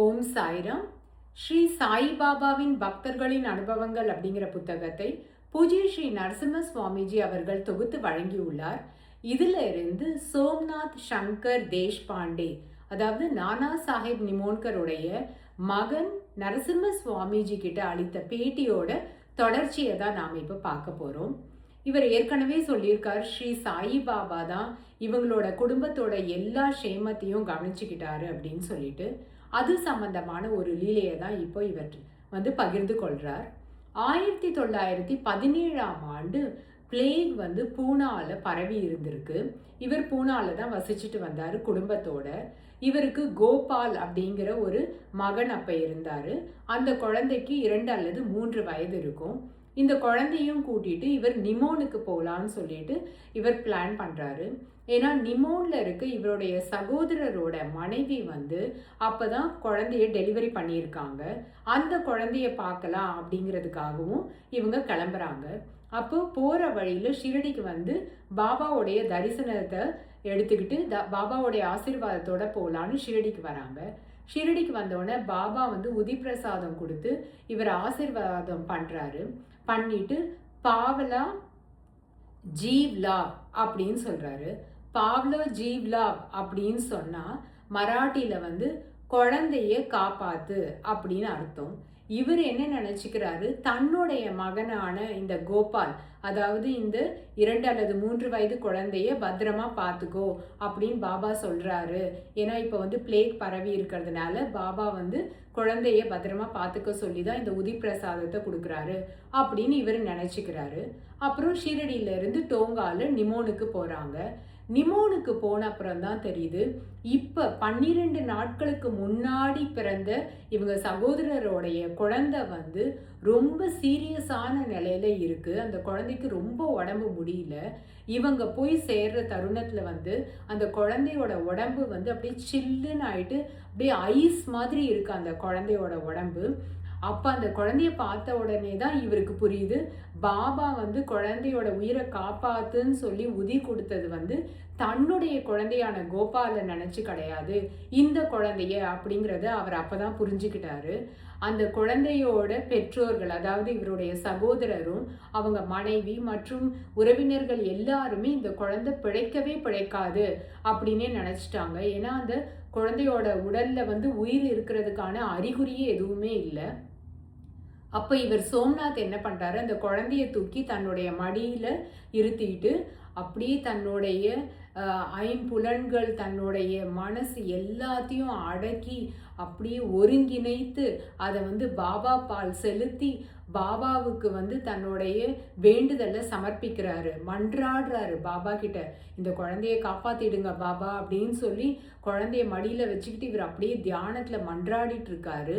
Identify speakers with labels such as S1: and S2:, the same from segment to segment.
S1: ஓம் சாய்ராம். ஸ்ரீ சாய்பாபாவின் பக்தர்களின் அனுபவங்கள் அப்படிங்கிற புத்தகத்தை பூஜ்ய ஸ்ரீ நரசிம்ம சுவாமிஜி அவர்கள் தொகுத்து வழங்கியுள்ளார். இதில் இருந்து சோம்நாத் சங்கர் தேஷ்பாண்டே அதாவது நானா சாஹிப் நிமோன்கருடைய மகன் நரசிம்ம சுவாமிஜி கிட்ட அளித்த பேட்டியோட தொடர்ச்சியை தான் நாம் இப்போ பார்க்க போகிறோம் இவர் ஏற்கனவே சொல்லியிருக்கார் ஸ்ரீ சாயி பாபா தான் இவங்களோட குடும்பத்தோட எல்லா க்ஷேமத்தையும் கவனிச்சுக்கிட்டாரு அப்படின்னு சொல்லிட்டு. அது சம்பந்தமான ஒரு லீலையை தான் இப்போ இவர் வந்து பகிர்ந்து கொள்கிறார் ஆயிரத்தி தொள்ளாயிரத்தி பதினேழாம் ஆண்டு பிளேக் வந்து பூனாவில் பரவி இருந்திருக்கு. இவர் பூனாவில் தான் வசிச்சுட்டு வந்தார் குடும்பத்தோட. இவருக்கு கோபால் அப்படிங்கிற ஒரு மகன் அப்போ இருந்தார். அந்த குழந்தைக்கு இரண்டு அல்லது மூன்று வயது இருக்கும். இந்த குழந்தையும் கூட்டிட்டு இவர் நிமோனுக்கு போகலான்னு சொல்லிட்டு இவர் பிளான் பண்ணுறாரு ஏன்னா நிமோனில் இருக்க இவருடைய சகோதரரோட மனைவி வந்து அப்போ தான் குழந்தைய டெலிவரி பண்ணியிருக்காங்க. அந்த குழந்தைய பார்க்கலாம் அப்படிங்கிறதுக்காகவும் இவங்க கிளம்புறாங்க. அப்போ போகிற வழியில் ஷிரடிக்கு வந்து பாபாவுடைய தரிசனத்தை எடுத்துக்கிட்டு த பாபாவுடைய ஆசீர்வாதத்தோட போகலான்னு ஷிரடிக்கு வராங்க. ஷிரடிக்கு வந்தோடனே பாபா வந்து உதிப்பிரசாதம் கொடுத்து இவர் ஆசீர்வாதம் பண்ணுறாரு பண்ணிட்டு பாவலா ஜீவ்லா அப்படின்னு சொல்கிறாரு பாவ்லோ ஜீவ்லா அப்படின்னு சொன்னால் மராட்டியில் வந்து குழந்தைய காப்பாத்து அப்படின்னு அர்த்தம். இவர் என்ன நினச்சிக்கிறாரு? தன்னுடைய மகனான இந்த கோபால் அதாவது இந்த இரண்டு அல்லது மூன்று வயது குழந்தைய பத்திரமா பார்த்துக்கோ அப்படின்னு பாபா சொல்கிறாரு ஏன்னா இப்போ வந்து பிளேக் பரவி இருக்கிறதுனால பாபா வந்து குழந்தைய பத்திரமா பார்த்துக்க சொல்லி தான் இந்த உதி பிரசாதத்தை கொடுக்குறாரு அப்படின்னு இவர் நினச்சிக்கிறாரு. அப்புறம் ஷீரடியிலேருந்து டோங்கால நிமோனுக்கு போகிறாங்க நிமோனுக்கு போன அப்புறம் தான் தெரியுது. இப்போ பன்னிரெண்டு நாட்களுக்கு முன்னாடி பிறந்த இவங்க சகோதரரோடைய குழந்தை வந்து ரொம்ப சீரியஸான நிலையில இருக்கு. அந்த குழந்தைக்கு ரொம்ப உடம்பு முடியல. இவங்க போய் சேர்ற தருணத்துல வந்து அந்த குழந்தையோட உடம்பு வந்து அப்படியே சில்லுன்னு ஆயிட்டு அப்படியே ஐஸ் மாதிரி இருக்கு அந்த குழந்தையோட உடம்பு. அப்போ அந்த குழந்தைய பார்த்த உடனே தான் இவருக்கு புரியுது. பாபா வந்து குழந்தையோட உயிரை காப்பாத்துன்னு சொல்லி உதி கொடுத்தது வந்து தன்னுடைய குழந்தையான கோபாலை நினச்சி கிடையாது. இந்த குழந்தைய அப்படிங்கிறத அவர் அப்போ தான் புரிஞ்சுக்கிட்டாரு. அந்த குழந்தையோட பெற்றோர்கள் அதாவது இவருடைய சகோதரரும் அவங்க மனைவி மற்றும் உறவினர்கள் எல்லாருமே இந்த குழந்தை பிழைக்கவே பிழைக்காது அப்படின்னே நினச்சிட்டாங்க. ஏன்னா அந்த குழந்தையோட உடலில் வந்து உயிர் இருக்கிறதுக்கான அறிகுறியே எதுவுமே இல்லை. அப்போ இவர் சோம்நாத் என்ன பண்ணுறாரு அந்த குழந்தைய தூக்கி தன்னுடைய மடியில் இருத்திட்டு அப்படியே தன்னுடைய ஐம்புலன்கள் தன்னுடைய மனசு எல்லாத்தையும் அடக்கி அப்படியே ஒருங்கிணைத்து அதை வந்து பாபா பால் செலுத்தி பாபாவுக்கு வந்து தன்னுடைய வேண்டுதலை சமர்ப்பிக்கிறாரு. மன்றாடுறாரு பாபா கிட்ட. இந்த குழந்தைய காப்பாத்திடுங்க பாபா அப்படின்னு சொல்லி குழந்தைய மடியில் வச்சுக்கிட்டு இவர் அப்படியே தியானத்தில் மன்றாடிட்டு இருக்காரு.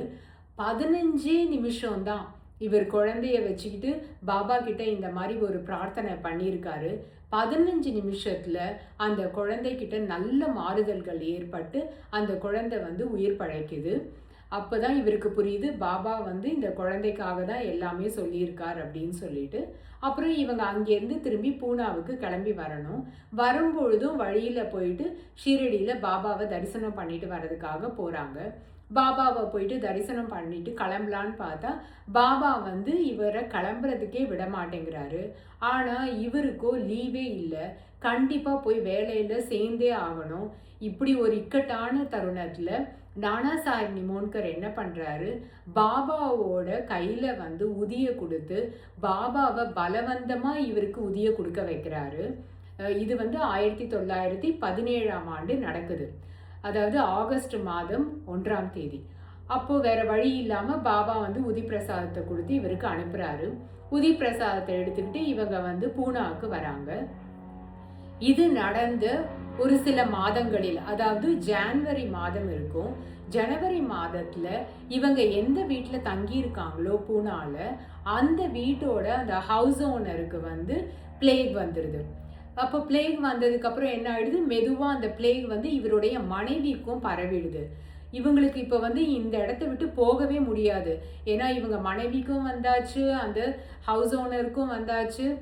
S1: பதினஞ்சே நிமிஷம் தான் இவர் குழந்தைய வச்சுக்கிட்டு பாபா கிட்ட இந்த மாதிரி ஒரு பிரார்த்தனை பண்ணியிருக்காரு. பதினஞ்சு நிமிஷத்தில் அந்த குழந்தைக்கிட்ட நல்ல மாறுதல்கள் ஏற்பட்டு அந்த குழந்தை வந்து உயிர் பழைக்குது. அப்போ தான் இவருக்கு புரியுது பாபா வந்து இந்த குழந்தைக்காக தான் எல்லாமே சொல்லியிருக்கார் அப்படின்னு சொல்லிட்டு. அப்புறம் இவங்க அங்கேருந்து திரும்பி பூனாவுக்கு கிளம்பி வரணும். வரும்பொழுதும் வழியில் போயிட்டு ஷீரடியில் பாபாவை தரிசனம் பண்ணிட்டு வர்றதுக்காக போகிறாங்க பாபாவை போயிட்டு தரிசனம் பண்ணிட்டு கிளம்பலான்னு பார்த்தா பாபா வந்து இவரை கிளம்புறதுக்கே விட மாட்டேங்கிறாரு ஆனால் இவருக்கோ லீவே இல்லை. கண்டிப்பாக போய் வேலையில் சேர்ந்தே ஆகணும். இப்படி ஒரு இக்கட்டான தருணத்தில் நானா சாஹிப் நிமோன்கர் என்ன பண்ணுறாரு பாபாவோட கையில் வந்து உதிய கொடுத்து பாபாவை பலவந்தமாக இவருக்கு உதிய கொடுக்க வைக்கிறாரு. இது வந்து ஆயிரத்தி தொள்ளாயிரத்தி பதினேழாம் ஆண்டு நடக்குது. அதாவது ஆகஸ்ட் மாதம் ஒன்றாம் தேதி. அப்போது வேறு வழி இல்லாமல் பாபா வந்து உதி பிரசாதத்தை கொடுத்து இவருக்கு அனுப்புகிறாரு உதி பிரசாதத்தை எடுத்துக்கிட்டு இவங்க வந்து பூனாவுக்கு வராங்க. இது நடந்த ஒரு சில மாதங்களில் அதாவது ஜான்வரி மாதம் இருக்கும். ஜனவரி மாதத்தில் இவங்க எந்த வீட்டில் தங்கியிருக்காங்களோ பூனாவில் அந்த வீட்டோட அந்த ஹவுஸ் ஓனருக்கு வந்து பிளேக் வந்துடுது அப்போ பிளேக் வந்ததுக்கப்புறம் என்ன ஆயிடுது? மெதுவாக அந்த பிளேக் வந்து இவருடைய மனைவிக்கும் பரவிடுது. இவங்களுக்கு இப்போ வந்து இந்த இடத்த விட்டு போகவே முடியாது. ஏன்னா இவங்க மனைவிக்கும் வந்தாச்சு அந்த ஹவுஸ் ஓனருக்கும் வந்தாச்சு.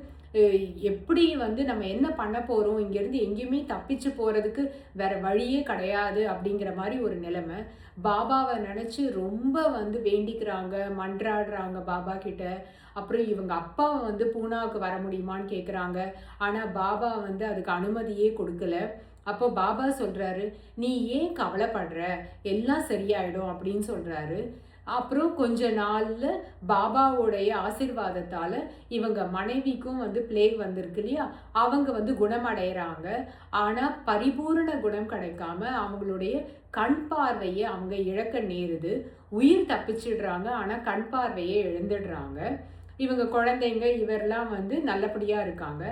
S1: எப்படி வந்து நம்ம என்ன பண்ண போகிறோம் இங்கேருந்து எங்கேயுமே தப்பிச்சு போகிறதுக்கு வேற வழியே கிடையாது அப்படிங்கிற மாதிரி ஒரு நிலைமை. பாபாவை நினச்சி ரொம்ப வந்து வேண்டிக்கிறாங்க மன்றாடுறாங்க பாபா கிட்ட. அப்புறம் இவங்க அப்பாவை வந்து பூனாவுக்கு வர முடியுமான்னு கேட்குறாங்க ஆனால் பாபா வந்து அதுக்கு அனுமதியே கொடுக்கல. அப்போ பாபா சொல்கிறாரு நீ ஏன் கவலைப்படுற? எல்லாம் சரியாயிடும் அப்படின்னு சொல்கிறாரு அப்புறம் கொஞ்ச நாளில் பாபாவோடைய ஆசிர்வாதத்தால் இவங்க மனைவிக்கும் வந்து பிளேக் வந்திருக்கு இல்லையா? அவங்க வந்து குணமடைகிறாங்க ஆனால் பரிபூரண குணம் கிடைக்காம அவங்களுடைய கண் பார்வையை அவங்க இழக்க நேருது. உயிர் தப்பிச்சிடுறாங்க. ஆனால் கண் பார்வையை இழந்துடுறாங்க. இவங்க குழந்தைங்க இவரெல்லாம் வந்து நல்லபடியாக இருக்காங்க.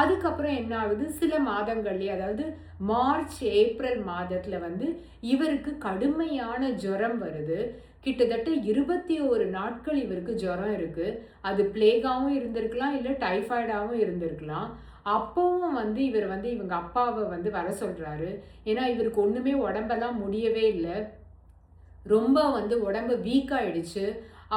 S1: அதுக்கப்புறம் என்ன ஆகுது? சில மாதங்கள்லேயே அதாவது மார்ச் ஏப்ரல் மாதத்தில் வந்து இவருக்கு கடுமையான ஜுரம் வருது. கிட்டத்தட்ட இருபத்தி ஒரு நாட்கள் இவருக்கு ஜுரம் இருக்குது அது பிளேகாகவும் இருந்திருக்கலாம் இல்லை டைஃபாய்டாகவும் இருந்திருக்கலாம். அப்பவும் வந்து இவர் வந்து இவங்க அப்பாவை வந்து வர சொல்கிறாரு ஏன்னா இவருக்கு ஒன்றுமே உடம்பெல்லாம் முடியவே இல்லை. ரொம்ப வந்து உடம்பு வீக் ஆயிடுச்சு.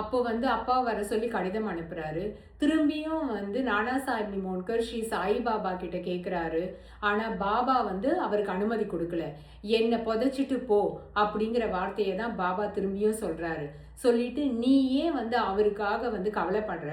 S1: அப்போ வந்து அப்பா வர சொல்லி கடிதம் அனுப்புறாரு. திரும்பியும் வந்து நானா சாஹிப் நிமோன்கர் ஸ்ரீ சாய்பாபா கிட்ட கேட்குறாரு ஆனால் பாபா வந்து அவருக்கு அனுமதி கொடுக்கல. என்னை புதைச்சிட்டு போ அப்படிங்கிற வார்த்தையை தான் பாபா திரும்பியும் சொல்கிறாரு சொல்லிட்டு நீ ஏன் வந்து அவருக்காக வந்து கவலைப்படுற?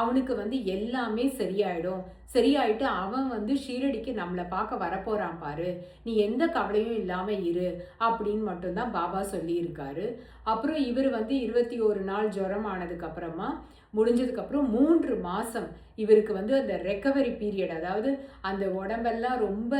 S1: அவனுக்கு வந்து எல்லாமே சரியாயிடும். சரியாயிட்டு அவன் வந்து ஷீரடிக்கு நம்மளை பார்க்க வரப்போகிறான் பாரு. நீ எந்த கவலையும் இல்லாமல் இரு அப்படின்னு மட்டும்தான் பாபா சொல்லியிருக்காரு. அப்புறம் இவர் வந்து இருபத்தி ஒரு நாள் ஜுரம் ஆனதுக்கப்புறமா முடிஞ்சதுக்கப்புறம் மூன்று மாதம் இவருக்கு வந்து அந்த ரெக்கவரி பீரியட் அதாவது அந்த உடம்பெல்லாம் ரொம்ப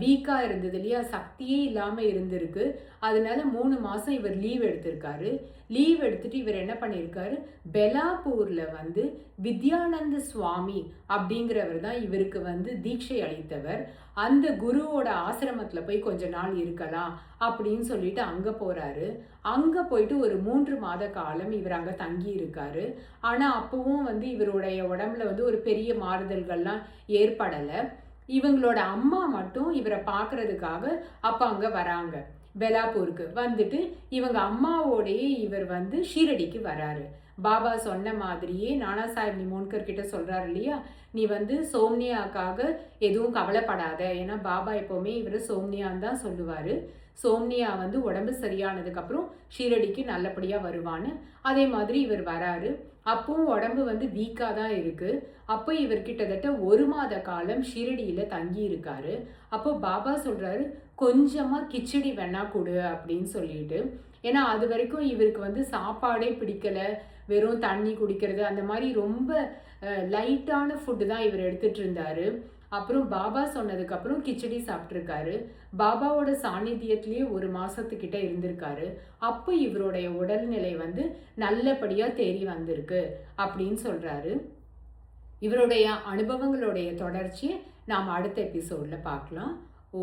S1: வீக்காக இருந்தது இல்லையா? சக்தியே இல்லாமல் இருந்திருக்கு. அதனால மூணு மாதம் இவர் லீவ் எடுத்திருக்காரு. லீவ் எடுத்துட்டு இவர் என்ன பண்ணியிருக்காரு பெலாப்பூரில் வந்து வித்யானந்த சுவாமி அப்படிங்கிறவர் தான் இவருக்கு வந்து தீட்சை அளித்தவர். அந்த குருவோட ஆசிரமத்தில் போய் கொஞ்ச நாள் இருக்கலாம் அப்படின்னு சொல்லிட்டு அங்கே போகிறாரு அங்கே போயிட்டு ஒரு மூன்று மாத காலம் இவர் அங்கே தங்கி இருக்காரு. ஆனால் அப்பவும் வந்து இவருடைய உடம்புல வந்து ஒரு பெரிய மாறுதல்கள்லாம் ஏற்படலை. இவங்களோட அம்மா மட்டும் இவரை பார்க்கறதுக்காக அப்போ அங்கே வராங்க. பெலாப்பூருக்கு. வந்துட்டு இவங்க அம்மாவோடையே இவர் வந்து ஷீரடிக்கு வராரு. பாபா சொன்ன மாதிரியே நானா சாஹிப் நிமோன்கர் கிட்ட சொல்கிறார் இல்லையா? நீ வந்து சோம்னியாக்காக எதுவும் கவலைப்படாத. ஏன்னா பாபா எப்போவுமே இவர் சோம்னியான்னு தான் சொல்லுவார். சோம்னியா வந்து உடம்பு சரியானதுக்கப்புறம் ஷீரடிக்கு நல்லபடியாக வருவான்னு. அதே மாதிரி இவர் வராரு. அப்பவும் உடம்பு வந்து வீக்காக தான் இருக்குது அப்போ இவர் கிட்டத்தட்ட ஒரு மாத காலம் ஷீரடியில் தங்கி இருக்காரு. அப்போ பாபா சொல்கிறாரு கொஞ்சமாக கிச்சடி வேணா கொடு அப்படின்னு சொல்லிட்டு. ஏன்னா அது வரைக்கும் இவருக்கு வந்து சாப்பாடே பிடிக்கலை. வெறும் தண்ணி குடிக்கிறது அந்த மாதிரி ரொம்ப லைட்டான ஃபுட்டு தான் இவர் எடுத்துகிட்டு இருந்தார். அப்புறம் பாபா சொன்னதுக்கு அப்புறம் கிச்சடி சாப்பிட்ருக்காரு பாபாவோட சாநித்தியத்திலேயே ஒரு மாசத்துக்கிட்ட இருந்திருக்காரு. அப்போ இவருடைய உடல்நிலை வந்து நல்லபடியா தேறி வந்திருக்கு அப்படின்னு சொல்றாரு. இவருடைய அனுபவங்களுடைய தொடர்ச்சியை நாம் அடுத்த எபிசோட்ல பார்க்கலாம். ஓ